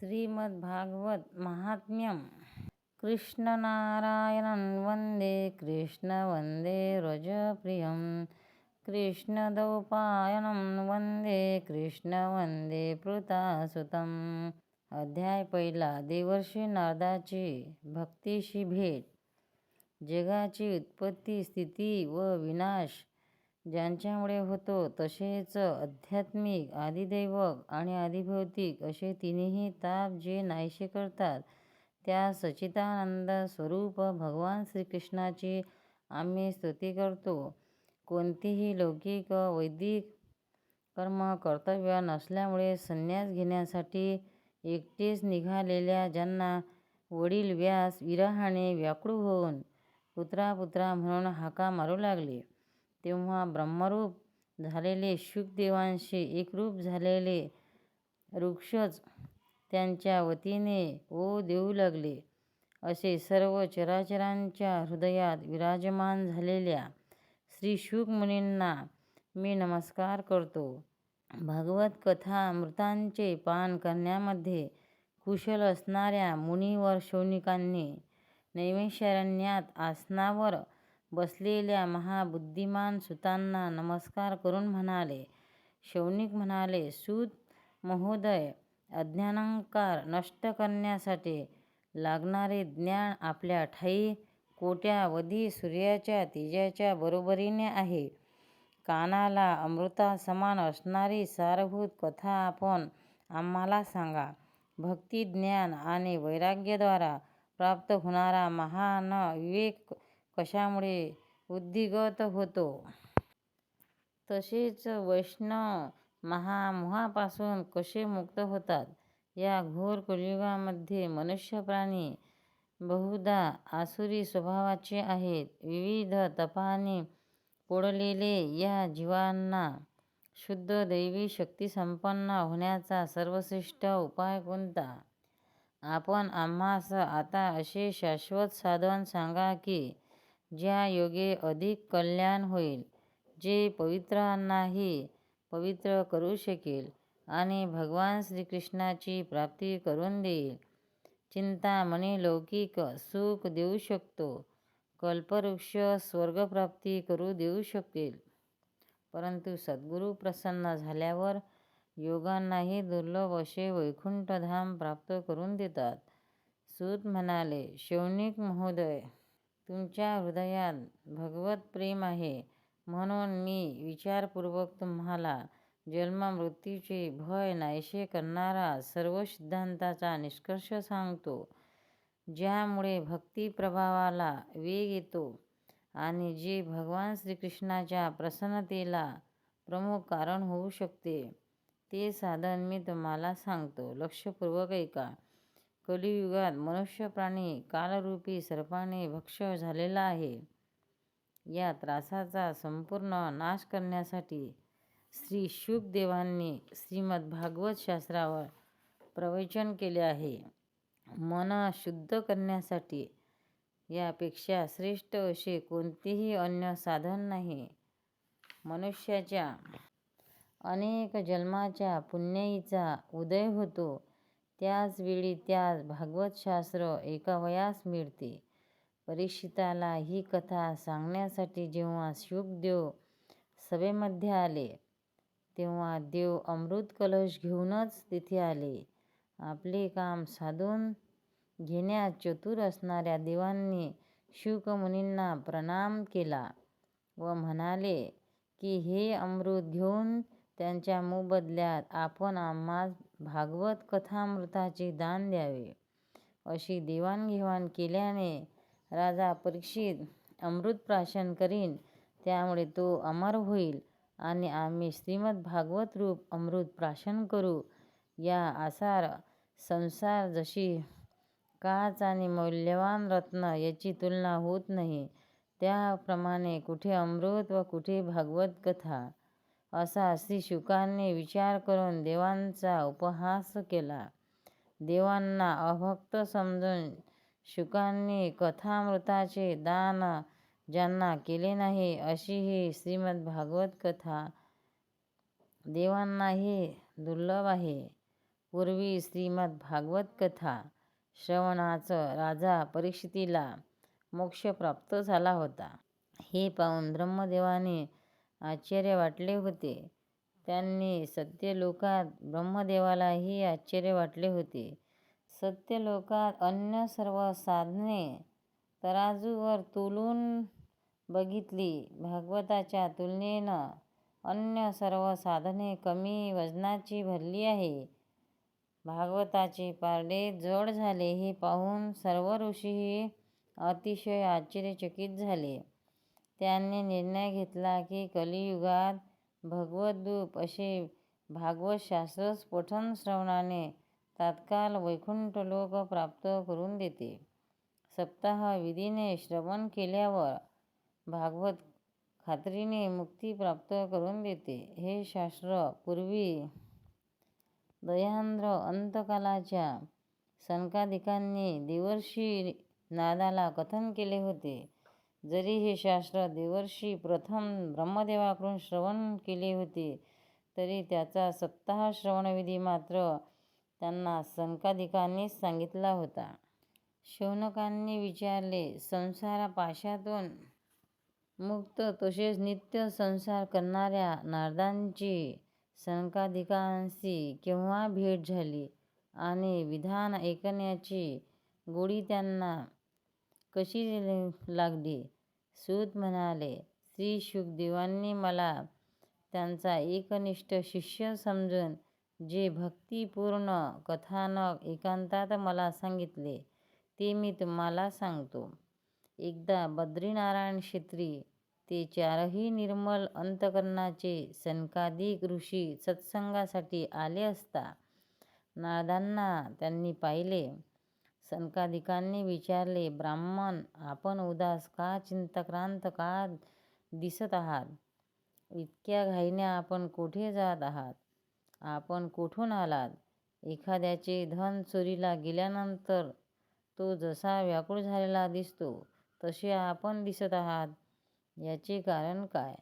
श्रीमद्भागवत महात्म्यम कृष्णनारायणं वन्दे कृष्णवन्दे व्रजप्रियं कृष्णद्वैपायनं वन्दे कृष्णवन्दे पृथासुतम् अध्याय पहिला देवर्षी नारदाची भक्तीशी भेट। जगाची उत्पत्ती स्थिती व विनाश ज्यांच्यामुळे होतो तसेच आध्यात्मिक आदिदैवक आणि आदिभौतिक असे तिन्ही ताप जे नाहीसे करतात त्या सच्चिदानंद स्वरूप भगवान श्रीकृष्णाची आम्ही स्तुती करतो. कोणतीही लौकिक वैदिक कर्म कर्तव्य नसल्यामुळे संन्यास घेण्यासाठी एकटेच निघालेल्या ज्यांना वडील व्यास विराहाने व्याकुळ होऊन पुत्रा पुत्रा म्हणून हाका मारू लागले. तेव्हा ब्रह्मरूप झालेले शुकदेवांशी एकरूप झालेले वृक्षच त्यांच्या वतीने ओ देऊ लागले. असे सर्व चराचरांच्या हृदयात विराजमान झालेल्या श्री शुक मुनींना मी नमस्कार करतो. भागवत कथा मृतांचे पान करण्यामध्ये कुशल असणाऱ्या मुनीवर शौनिकांनी नैमिषारण्यात आसनावर बसलेल्या महाबुद्धिमान सुतांना नमस्कार करून म्हणाले. शौनिक म्हणाले सूत महोदय अज्ञानांकार नष्ट करण्यासाठी लागणारे ज्ञान आपल्या ठायी कोट्यावधी सूर्याच्या तेजाच्या बरोबरीने आहे. कानाला अमृतासमान असणारी सारभूत कथा आपण आम्हाला सांगा. भक्ती ज्ञान आणि वैराग्याद्वारा प्राप्त होणारा महान विवेक कशामुळे उद्दिगत होतो? तसेच वैष्णव महामोहापासून कसे मुक्त होतात? या घोर कलियुगामध्ये मनुष्यप्राणी बहुधा आसुरी स्वभावाचे आहेत. विविध तपाने पोळलेले या जीवांना शुद्ध दैवी शक्तिसंपन्न होण्याचा सर्वश्रेष्ठ उपाय कोणता? आपण आम्हास आता असे शाश्वत साधन सांगा की ज्या योगे अधिक कल्याण होईल जे पवित्रांनाही पवित्र करू शकेल आणि भगवान श्रीकृष्णाची प्राप्ती करून देईल. चिंतामणी लौकिक सुख देऊ शकतो कल्पवृक्ष स्वर्गप्राप्ती करू देऊ शकेल. परंतु सद्गुरू प्रसन्न झाल्यावर योगांनाही दुर्लभ असे वैकुंठधाम प्राप्त करून देतात. सूत म्हणाले शौनिक महोदय तुमच्या हृदयात भगवत प्रेम आहे म्हणून मी विचारपूर्वक तुम्हाला जन्ममृत्यूचे भय नाहीसे करणारा सर्व सिद्धांताचा निष्कर्ष सांगतो ज्यामुळे भक्तिप्रभावाला वेग येतो आणि जे भगवान श्रीकृष्णाच्या प्रसन्नतेला प्रमुख कारण होऊ शकते ते साधन मी तुम्हाला सांगतो. लक्षपूर्वक ऐका. कलियुगात मनुष्य प्राणी कालरूपी सर्पाने भक्ष्य झालेला आहे. या त्रासाचा संपूर्ण नाश करण्यासाठी श्री शुकदेवांनी श्रीमद्भागवत शास्त्रावर प्रवचन केले आहे. मन शुद्ध करण्यासाठी यापेक्षा श्रेष्ठ असे कोणतेही अन्य साधन नाही. मनुष्याच्या अनेक जन्माच्या पुण्याईचा उदय होतो. त्याच वेळी त्यास भागवतशास्त्र ऐकावयास मिळते. परीक्षिताला ही कथा सांगण्यासाठी जेव्हा शुकदेव सभेमध्ये आले तेव्हा देव अमृत कलश घेऊनच तेथे आले. आपले काम साधून घेण्यात चतुर असणाऱ्या देवांनी शुकमुनींना प्रणाम केला व म्हणाले की हे अमृत घेऊन त्याच्या मोबदल्यात आपण आम्हास भागवत कथामृताचे दान द्यावे. अशी देवाणघेवाण केल्याने राजा परीक्षित अमृत प्राशन करीन. त्यामुळे तो अमर होईल आणि आम्ही श्रीमद्भागवत रूप अमृत प्राशन करू. या आसार संसार जशी काच आणि मौल्यवान रत्न याची तुलना होत नाही त्याप्रमाणे कुठे अमृत व कुठे भागवत कथा. असा श्रीशुकांनी विचार करून देवांचा उपहास केला. देवांना अभक्त समजून शुकांनी कथामृताचे दान ज्यांना केले नाही अशी ही श्रीमद्भागवत कथा देवांनाही दुर्लभ आहे. पूर्वी श्रीमद भागवत कथा श्रवणाचं राजा परीक्षितीला मोक्ष प्राप्त झाला होता. हे पाहून ब्रह्मदेवाने आश्चर्य वाटले होते. त्यांनी सत्यलोकात ब्रह्मदेवालाही आश्चर्य वाटले होते. सत्यलोकात अन्य सर्व साधने तराजूवर तुलून बघितली. भागवताच्या तुलनेनं अन्य सर्व साधने कमी वजनाची भरली आहे. भागवताचे पारडे जड झाले हे पाहून सर्व ऋषीही अतिशय आश्चर्यचकित झाले. त्यांनी निर्णय घेतला की कलियुगात भगवद्रूप असे भागवत शास्त्र पठण श्रवणाने तात्काळ वैकुंठलोक प्राप्त करून देते. सप्ताह विधीने श्रवण केल्यावर भागवत खात्रीने मुक्ती प्राप्त करून देते. हे शास्त्र पूर्वी दयांध्र अंतकालाच्या सनकादिकांनी देवर्षी नादाला कथन केले होते. जरी हे शास्त्र देवर्षी प्रथम ब्रह्मदेवाकडून श्रवण केले होते तरी त्याचा सप्ताह श्रवणविधी मात्र त्यांना संकाधिकांनीच सांगितला होता. शौनकांनी विचारले संसारापाशातून मुक्त तसेच नित्य संसार करणाऱ्या नारदांची संकाधिकांशी केव्हा भेट झाली आणि विधान ऐकण्याची गोडी त्यांना कशी लागली? सूत म्हणाले श्री शुकदेवांनी मला त्यांचा एकनिष्ठ शिष्य समजून जे भक्तिपूर्ण कथानक एकांतात मला सांगितले ते मी तुम्हाला सांगतो. एकदा बद्रीनारायण क्षेत्री ते चारही निर्मल अंतकरणाचे सनकादिक ऋषी सत्संगासाठी आले असता नारदांना त्यांनी पाहिले. सनकादिकांनी विचारले ब्राह्मण आपण उदास का? चिंताक्रांत का दिसत आहात? इतक्या घाईने आपण कोठे जात आहात? आपण कोठून आलात? एखाद्याचे धन चोरीला गेल्यानंतर तो जसा व्याकुळ झालेला दिसतो तसे आपण दिसत आहात. याचे कारण काय?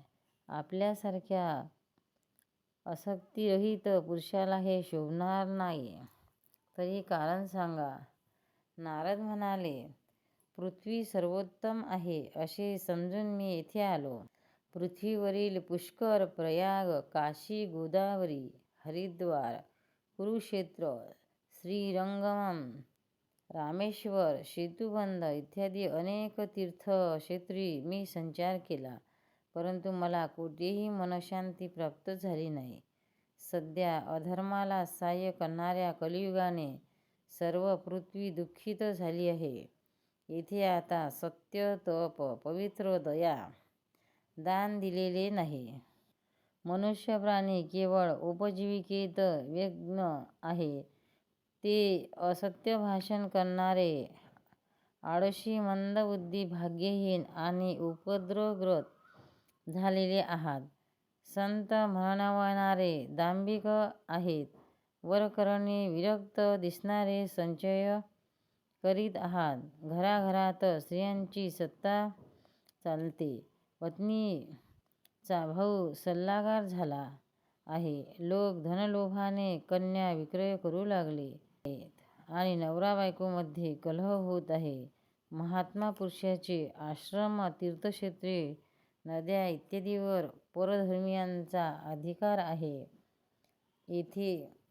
आपल्यासारख्या आसक्तिरहित पुरुषाला हे शोभणार नाही तरी कारण सांगा. नारद म्हणाले पृथ्वी सर्वोत्तम आहे असे समजून मी येथे आलो. पृथ्वीवरील पुष्कर प्रयाग काशी गोदावरी हरिद्वार कुरुक्षेत्र श्रीरंगम रामेश्वर सेतुबंध इत्यादी अनेक तीर्थक्षेत्री मी संचार केला. परंतु मला कुठेही मनशांती प्राप्त झाली नाही. सध्या अधर्माला सहाय्य करणाऱ्या कलियुगाने सर्व पृथ्वी दुःखित झाली आहे. येथे आता सत्य तप पवित्र दया दान दिलेले नाही. मनुष्य प्राणी केवळ उपजीविकेत व्यग्न आहे. ते असत्य भाषण करणारे आळशी मंदबुद्धी भाग्यहीन आणि उपद्रवग्रत झालेले आहात. संत म्हणवणारे दांभिक आहेत. वरकरणी विरक्त दिसणारे संचय करीत आहात. घराघरात स्त्रियांची सत्ता चालते. पत्नीचा भाऊ सल्लागार झाला आहे. लोक धनलोभाने कन्या विक्रय करू लागले आहेत आणि नवरा बायकोमध्ये कलह होत आहे. महात्मा पुरुषाचे आश्रम तीर्थक्षेत्रे नद्या इत्यादीवर परधर्मियांचा अधिकार आहे. येथे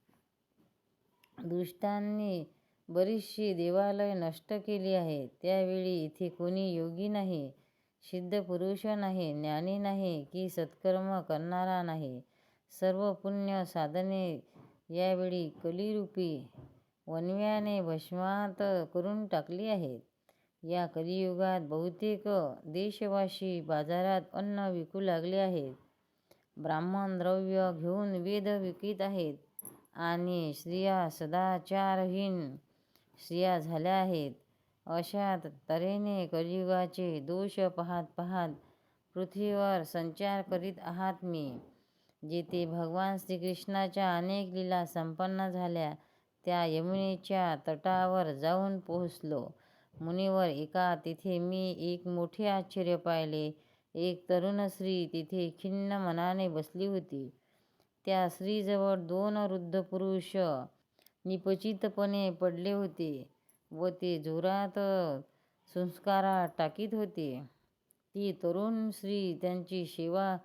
दुष्टांनी बरीचशी देवालय नष्ट केली आहेत त्यावेळी इथे कोणी योगी नाही सिद्ध पुरुष नाही ज्ञानी नाही की सत्कर्म करणारा नाही. सर्व पुण्य साधने यावेळी कलिरूपी वणव्याने भस्मात करून टाकली आहेत. या कलियुगात बहुतेक देशवासी बाजारात अन्न विकू लागले आहेत. ब्राह्मण द्रव्य घेऊन वेद विकत आहेत. आणि स्त्रिया सदाचारहीन स्त्रिया झाल्या आहेत. अशा तऱ्हेने कलियुगाचे दोष पाहत पाहत पृथ्वीवर संचार करीत आहात मी जेथे भगवान श्रीकृष्णाच्या अनेक लीला संपन्न झाल्या त्या यमुनेच्या तटावर जाऊन पोहोचलो. मुनीवर एका तिथे मी एक मोठे आश्चर्य पाहिले. एक तरुण स्त्री तिथे खिन्न मनाने बसली होती. त्या स्त्रीजवळ दोन वृद्ध पुरुष निपचितपणे पडले होते व ते जोरात संस्कारा टाकीत होते. ती तरुण स्त्री त्यांची सेवा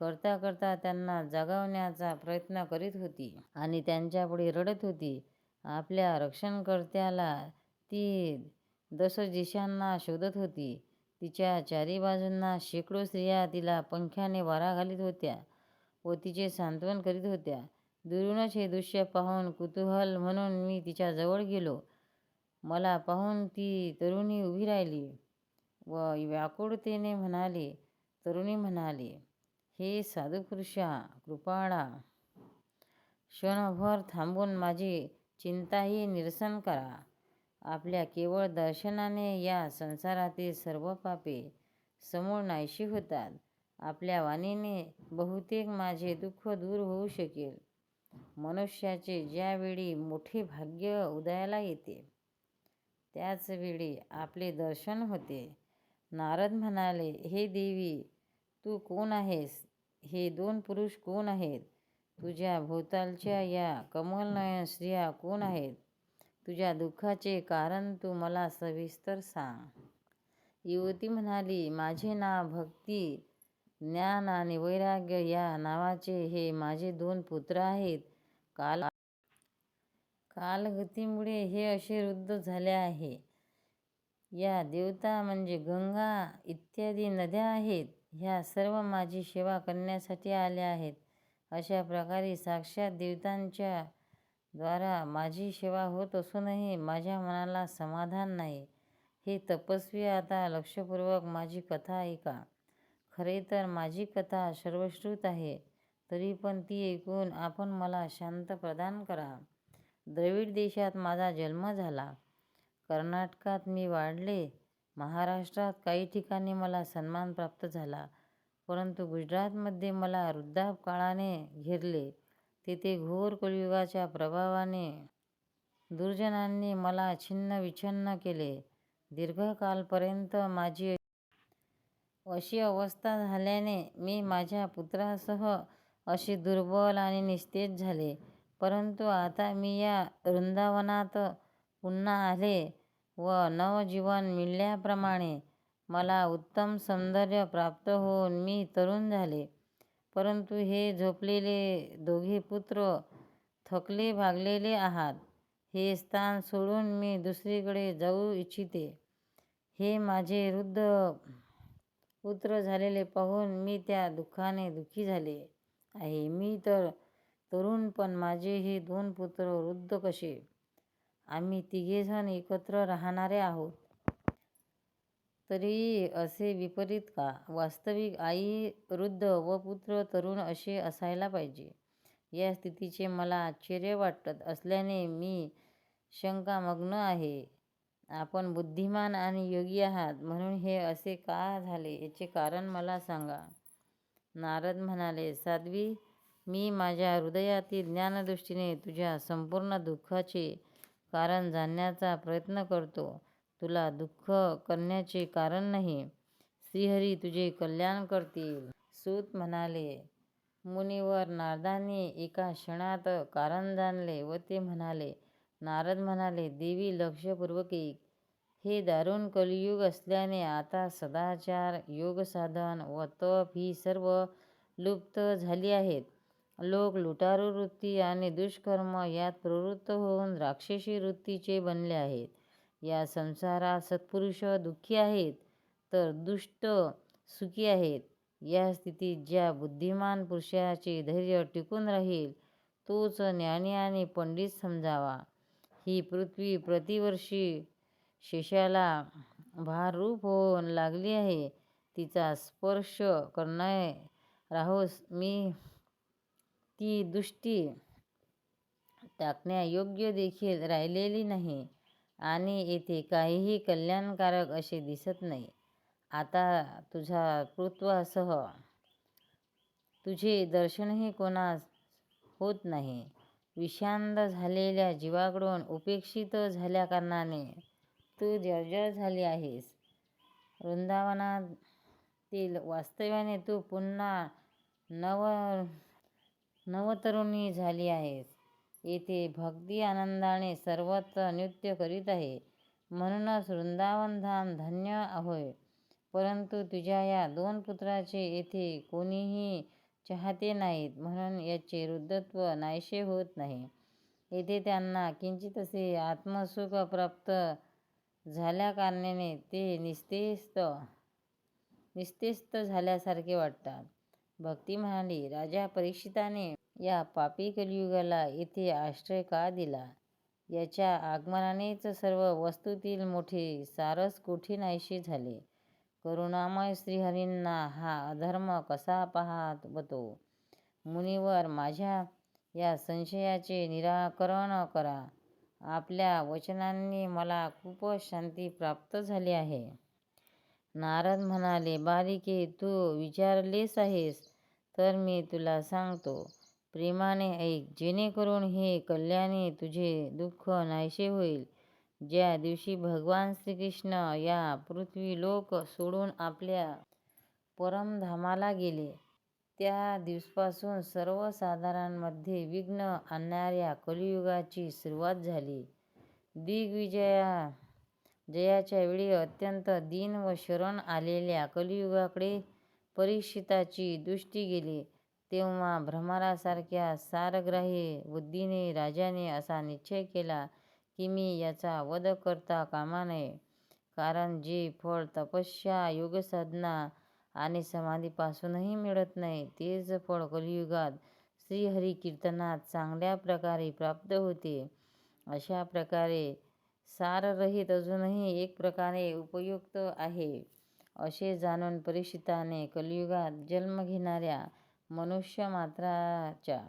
करता करता त्यांना जागवण्याचा प्रयत्न करीत होती आणि त्यांच्यापुढे रडत होती. आपल्या रक्षणकर्त्याला ती दशदिशांना शोधत होती. तिच्या चारी बाजूंना शेकडो स्त्रिया तिला पंख्याने वारा घालीत होत्या. व तिचे सांत्वन करीत होत्या. दुरूनच हे दृश्य पाहून कुतूहल म्हणून मी तिच्याजवळ गेलो. मला पाहून ती तरुणी उभी राहिली व व्याकुळतेने म्हणाली तरुणी म्हणाली हे साधुपुरुषा कृपाळा क्षणभर थांबून माझी चिंताही निरसन करा. आपल्या केवळ दर्शनाने या संसारातील सर्व पापे समूळ नाहीशी होतात. आपल्या वाणीने बहुतेक माझे दुःख दूर होऊ शकेल. मनुष्याचे ज्यावेळी मोठे भाग्य उदयाला येते त्याचवेळी आपले दर्शन होते. नारद म्हणाले हे देवी तू कोण आहेस? हे दोन पुरुष कोण आहेत? तुझ्या भोवतालच्या या कमलनयन स्त्रिया कोण आहेत? तुझ्या दुःखाचे कारण तू मला सविस्तर सांग. युवती म्हणाली माझे नाव भक्ती ज्ञान आणि वैराग्य या नावाचे हे माझे दोन पुत्र आहेत. काल कालगतीमुळे हे असे रुद्ध झाले आहे. या देवता म्हणजे गंगा इत्यादी नद्या आहेत. ह्या सर्व माझी सेवा करण्यासाठी आल्या आहेत. अशा प्रकारे साक्षात देवतांच्या द्वारा माझी सेवा होत असूनही माझ्या मनाला समाधान नाही. हे तपस्वी आता लक्षपूर्वक माझी कथा ऐका. खरे तर माझी कथा सर्वश्रुत आहे. तरी पण ती ऐकून आपण मला शांत प्रदान करा. द्रविड देशात माझा जन्म झाला. कर्नाटकात मी वाढले. महाराष्ट्रात काही ठिकाणी मला सन्मान प्राप्त झाला. परंतु गुजरातमध्ये मला वृद्धापकाळाने घेरले. तेथे घोर कलियुगाच्या प्रभावाने दुर्जनांनी मला छिन्न विच्छिन्न केले. दीर्घकालपर्यंत माझी अशी अवस्था झाल्याने मी माझ्या पुत्रासह अशी दुर्बल आणि निस्तेज झाले. परंतु आता मी या वृंदावनात पुन्हा आले व नवजीवन मिळाल्याप्रमाणे मला उत्तम सौंदर्य प्राप्त होऊन मी तरुण झाले. परंतु हे झोपलेले दोघे पुत्र थकले भागलेले आहात. हे स्थान सोडून मी दुसरीकडे जाऊ इच्छिते. हे माझे वृद्ध पुत्र झालेले पाहून मी त्या दुःखाने दुःखी झाले आहे. मी तर तरुण पण माझे हे दोन पुत्र वृद्ध कसे? आम्ही तिघेजण एकत्र राहणारे आहोत. तरीही असे विपरीत का? वास्तविक आई वृद्ध व पुत्र तरुण असे असायला पाहिजे. या स्थितीचे मला आश्चर्य वाटत असल्याने मी शंकामग्न आहे. आपण बुद्धिमान आणि योगी आहात म्हणून हे असे का झाले याचे कारण मला सांगा. नारद म्हणाले साध्वी मी माझ्या हृदयातील ज्ञानदृष्टीने तुझ्या संपूर्ण दुःखाचे कारण जाणण्याचा प्रयत्न करतो. तुला दुःख करण्याचे कारण नाही. श्रीहरी तुझे कल्याण करतील. सूत म्हणाले मुनिवर नारदांनी एका क्षणात कारण जाणले व ते म्हणाले नारद म्हणाले देवी लक्षपूर्वक ऐक हे दारुण कलियुग असल्याने आता सदाचार योगसाधन व तप ही सर्व लुप्त झाली आहेत. लोक लुटारू वृत्ती आणि दुष्कर्म यात प्रवृत्त होऊन राक्षसी वृत्तीचे बनले आहेत. या संसारात सत्पुरुष दुःखी आहेत तर दुष्ट सुखी आहेत. या स्थितीत ज्या बुद्धिमान पुरुषाचे धैर्य टिकून राहील तोच ज्ञानी आणि पंडित समजावा. ही पृथ्वी प्रतिवर्षी शेषाला भाररूप होऊन लागली आहे. तिचा स्पर्श करणे राहोस मी ती दृष्टी टाकण्यायोग्य देखील राहिलेली नाही आणि येथे काहीही कल्याणकारक असे दिसत नाही. आता तुझ्या कृत्वासह तुझे दर्शनही कोणास होत नाही. विषांद झालेल्या जीवाकडून उपेक्षित झाल्याकारणाने तू जर्जर झाली आहेस. वृंदावनातील वास्तव्याने तू पुन्हा नव नवतरुणी झाली आहेस. येथे भक्ती आनंदाने सर्वत्र नृत्य करीत आहे. म्हणूनच वृंदावन धाम धन्य होय परंतु तुझ्या या दोन पुत्राचे येथे कोणीही चाहते नाहीत म्हणून याचे वृद्धत्व नाहीसे होत नाही. येथे त्यांना किंचितसे आत्मसुख प्राप्त झाल्याकारणाने ते निस्तेस्त निस्तेस्त झाल्यासारखे वाटतात. भक्ती म्हणाली राजा परीक्षिताने या पापी कलियुगाला येथे आश्रय का दिला? याच्या आगमनानेच सर्व वस्तूतील मोठे सारस कोठी नाहीशी झाले? करुणामय श्रीहरींना हा अधर्म कसा पाहतो बतो मुनिवर माझ्या या संशयाचे निराकरण करा. आपल्या वचनांनी मला खूप शांती प्राप्त झाली आहे. नारद म्हणाले बालिके तू विचारलेस आहेस तर मी तुला सांगतो. प्रेमाने ऐक जेणेकरून हे कल्याणी तुझे दुःख नाहीसे होईल. ज्या दिवशी भगवान श्रीकृष्ण या पृथ्वी लोक सोडून आपल्या परमधामाला गेले त्या दिवसापासून सर्वसाधारणमध्ये विघ्न आणणाऱ्या कलियुगाची सुरुवात झाली. दिग्विजया जयाच्या वेळी अत्यंत दीन व शरण आलेल्या कलियुगाकडे परीक्षिताची दृष्टी गेली. तेव्हा भ्रमरासारख्या सारग्राही बुद्धीने राजाने असा निश्चय केला की मी याचा वध करता कामा नये. कारण जे फळ तपस्या योगसाधना आणि समाधीपासूनही मिळत नाही तेच फळ कलियुगात श्रीहरी कीर्तनात चांगल्या प्रकारे प्राप्त होते. अशा प्रकारे साररहित अजूनही एक प्रकारे उपयुक्त आहे. असे जाणून परीक्षिताने कलियुगात जन्म घेणाऱ्या मनुष्य मात्राच्या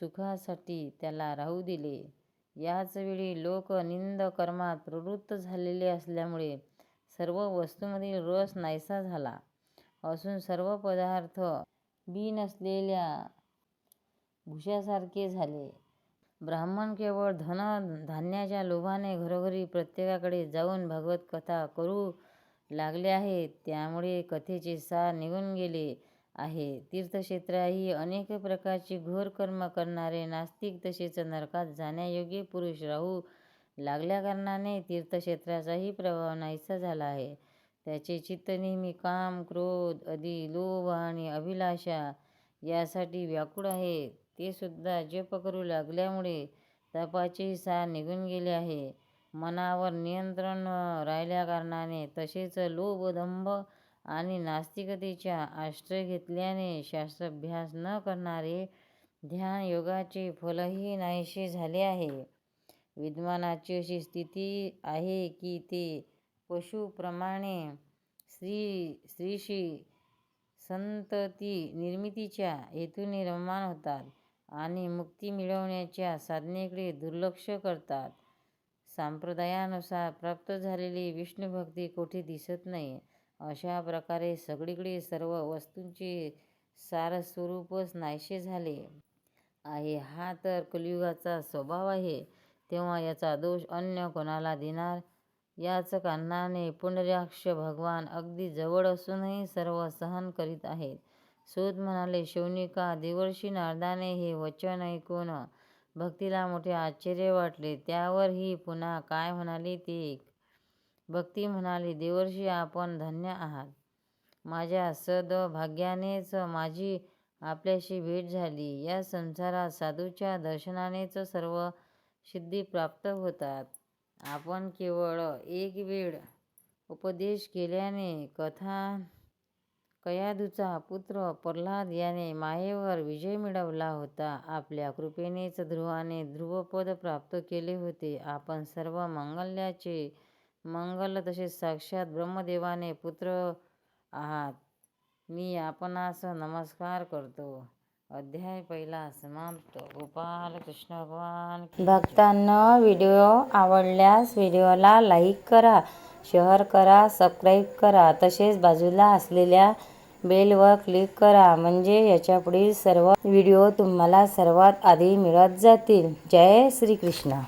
सुखासाठी त्याला राहू दिले. याचवेळी लोक निंदकर्मात प्रवृत्त झालेले असल्यामुळे सर्व वस्तूंमधील रस नाहीसा झाला. असून सर्व पदार्थ बी नसलेल्या भुशासारखे झाले. ब्राह्मण केवळ धन धान्याच्या लोभाने घरोघरी प्रत्येकाकडे जाऊन भगवत कथा करू लागले आहेत. त्यामुळे कथेचे सार निघून गेले. आहे. तीर्थक्षेत्र ही अनेक प्रकारची घोर कर्म करणारे नास्तिक तसेच नरकात जाण्यायोग्य पुरुष राहू लागल्याकारणाने तीर्थक्षेत्राचाही प्रभाव नाहीसा झाला आहे. त्याचे चित्त नेहमी काम क्रोध आदी लोभ आणि अभिलाषा यासाठी व्याकुळ आहे. ते सुद्धा जप करू लागल्यामुळे तपाचे सार निघून गेले आहे. मनावर नियंत्रण राहिल्याकारणाने तसेच लोभ दंभ आणि नास्तिकतेचा आश्रय घेतल्याने शास्त्राभ्यास न करणारे ध्यान योगाचे फलही नाहीसे झाले आहे. विद्वानाची अशी स्थिती आहे की ते पशुप्रमाणे श्री स्त्रीशी संतती निर्मितीच्या हेतूने रममाण होतात आणि मुक्ती मिळवण्याच्या साधनेकडे दुर्लक्ष करतात. संप्रदायानुसार प्राप्त झालेली विष्णुभक्ती कोठे दिसत नाही. अशा प्रकारे सगळीकडे सर्व वस्तूंचे सारस्वरूपच नाहीसे झाले. आहे. हा तर कलियुगाचा स्वभाव आहे. तेव्हा याचा दोष अन्य कोणाला देणार? याच कारणाने पुनर्याक्ष भगवान अगदी जवळ असूनही सर्व सहन करीत आहेत. सूत म्हणाले शौनिका देवर्षी नारदाने हे वचन ऐकून भक्तीला मोठे आश्चर्य वाटले. त्यावर ही पुन्हा काय म्हणाली ते भक्ती म्हणाली देवर्षी आपण धन्य आहात. माझ्या सदभाग्यानेच माझी आपल्याशी भेट झाली. या संसारात साधूच्या दर्शनानेच सर्व सिद्धी प्राप्त होतात. आपण केवळ एक वेळ उपदेश केल्याने कथा कयादूचा पुत्र प्रल्हाद याने मायेवर विजय मिळवला होता. आपल्या कृपेनेच ध्रुवाने ध्रुवपद प्राप्त केले होते. आपण सर्व मंगल्याचे मंगल तसेच साक्षात ब्रह्मदेवाने पुत्र आहात. मी आपणास नमस्कार करतो. अध्याय पहिला समाप्त. गोपाल कृष्ण भगवान भक्तांना व्हिडिओ आवडल्यास व्हिडिओला लाईक करा शेअर करा सबस्क्राईब करा. तसेच बाजूला असलेल्या बेलवर क्लिक करा. म्हणजे याच्यापुढील सर्व व्हिडिओ तुम्हाला सर्वात आधी मिळत जातील. जय श्रीकृष्ण.